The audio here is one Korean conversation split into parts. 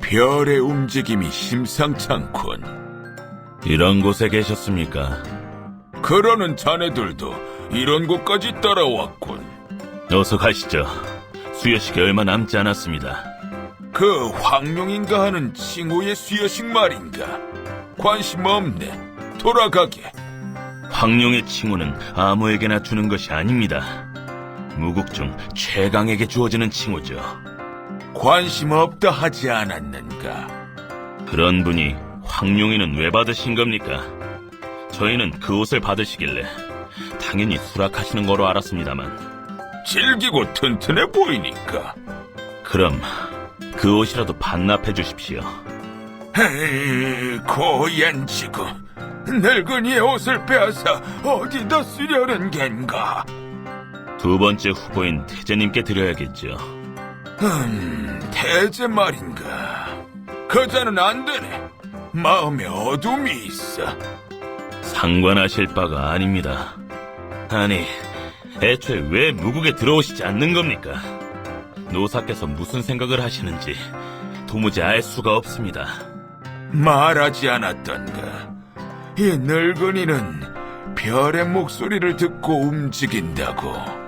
별의 움직임이 심상찮군. 이런 곳에 계셨습니까? 그러는 자네들도 이런 곳까지 따라왔군. 어서 가시죠. 수여식이 얼마 남지 않았습니다. 그 황룡인가 하는 칭호의 수여식 말인가? 관심 없네. 돌아가게. 황룡의 칭호는 아무에게나 주는 것이 아닙니다. 무국 중 최강에게 주어지는 칭호죠. 관심 없다 하지 않았는가? 그런 분이 황룡이는 왜 받으신 겁니까? 저희는 그 옷을 받으시길래 당연히 수락하시는 거로 알았습니다만 질기고 튼튼해 보이니까. 그럼 그 옷이라도 반납해 주십시오. 에이, 고얀 지구. 늙은이의 옷을 빼앗아 어디다 쓰려는 겐가? 두 번째 후보인 태재님께 드려야겠죠. 음, 대제 말인가. 그자는 안 되네. 마음에 어둠이 있어. 상관하실 바가 아닙니다. 아니, 애초에 왜 무국에 들어오시지 않는 겁니까? 노사께서 무슨 생각을 하시는지 도무지 알 수가 없습니다. 말하지 않았던가. 이 늙은이는 별의 목소리를 듣고 움직인다고.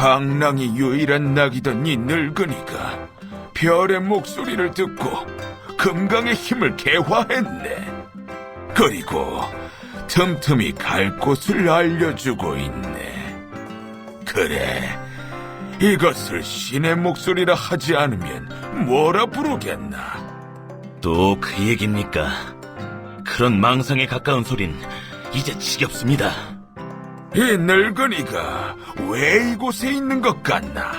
방랑이 유일한 낙이던 이 늙은이가 별의 목소리를 듣고 금강의 힘을 개화했네. 그리고 틈틈이 갈 곳을 알려주고 있네. 그래, 이것을 신의 목소리라 하지 않으면 뭐라 부르겠나? 또 그 얘기입니까? 그런 망상에 가까운 소린 이제 지겹습니다. 이 늙은이가 왜 이곳에 있는 것 같나?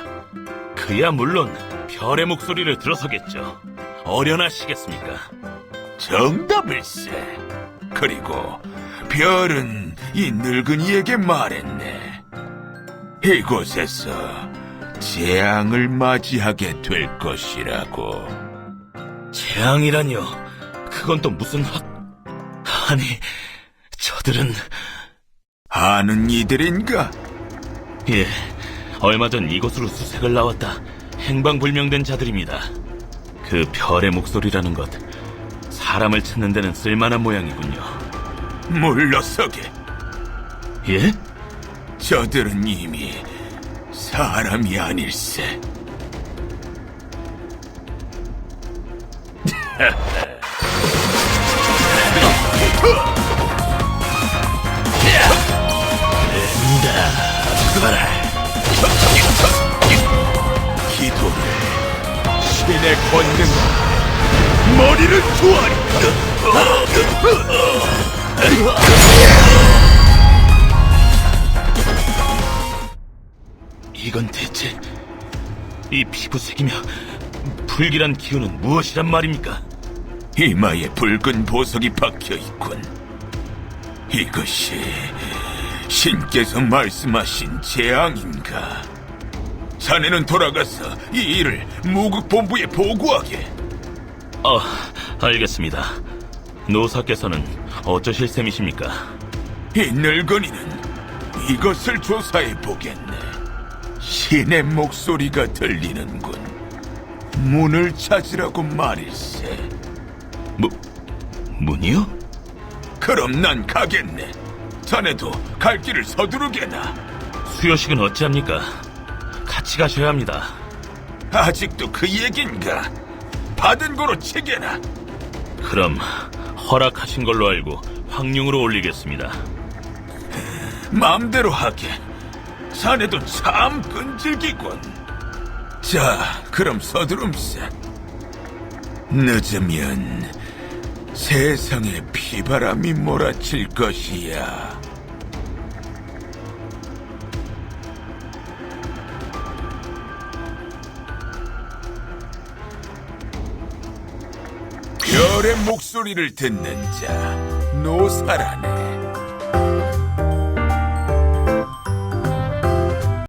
그야 물론 별의 목소리를 들어서겠죠. 어련하시겠습니까? 정답을세. 그리고 별은 이 늙은이에게 말했네. 이곳에서 재앙을 맞이하게 될 것이라고. 재앙이라니요. 그건 또 무슨 헛... 아니, 저들은... 아는 이들인가? 예, 얼마 전 이곳으로 수색을 나왔다 행방불명된 자들입니다. 그 별의 목소리라는 것, 사람을 찾는 데는 쓸만한 모양이군요. 물러서게. 예? 저들은 이미 사람이 아닐세. 기도를 신의 권능 머리를 조아리 이건 대체 이 피부색이며 불길한 기운은 무엇이란 말입니까? 이마에 붉은 보석이 박혀 있군. 이것이 신께서 말씀하신 재앙인가? 자네는 돌아가서 이 일을 무국본부에 보고하게. 아, 알겠습니다. 노사께서는 어쩌실 셈이십니까? 이 늙은이는 이것을 조사해 보겠네. 신의 목소리가 들리는군. 문을 찾으라고 말일세. 무, 문이요? 그럼 난 가겠네. 자네도 갈 길을 서두르게나. 수여식은 어찌합니까? 같이 가셔야 합니다. 아직도 그 얘긴가? 받은 거로 치게나. 그럼 허락하신 걸로 알고 황룡으로 올리겠습니다. 마음대로 하게. 자네도 참 끈질기군. 자, 그럼 서두름세. 늦으면 세상에 피바람이 몰아칠 것이야. 별의 목소리를 듣는 자, 노사라네.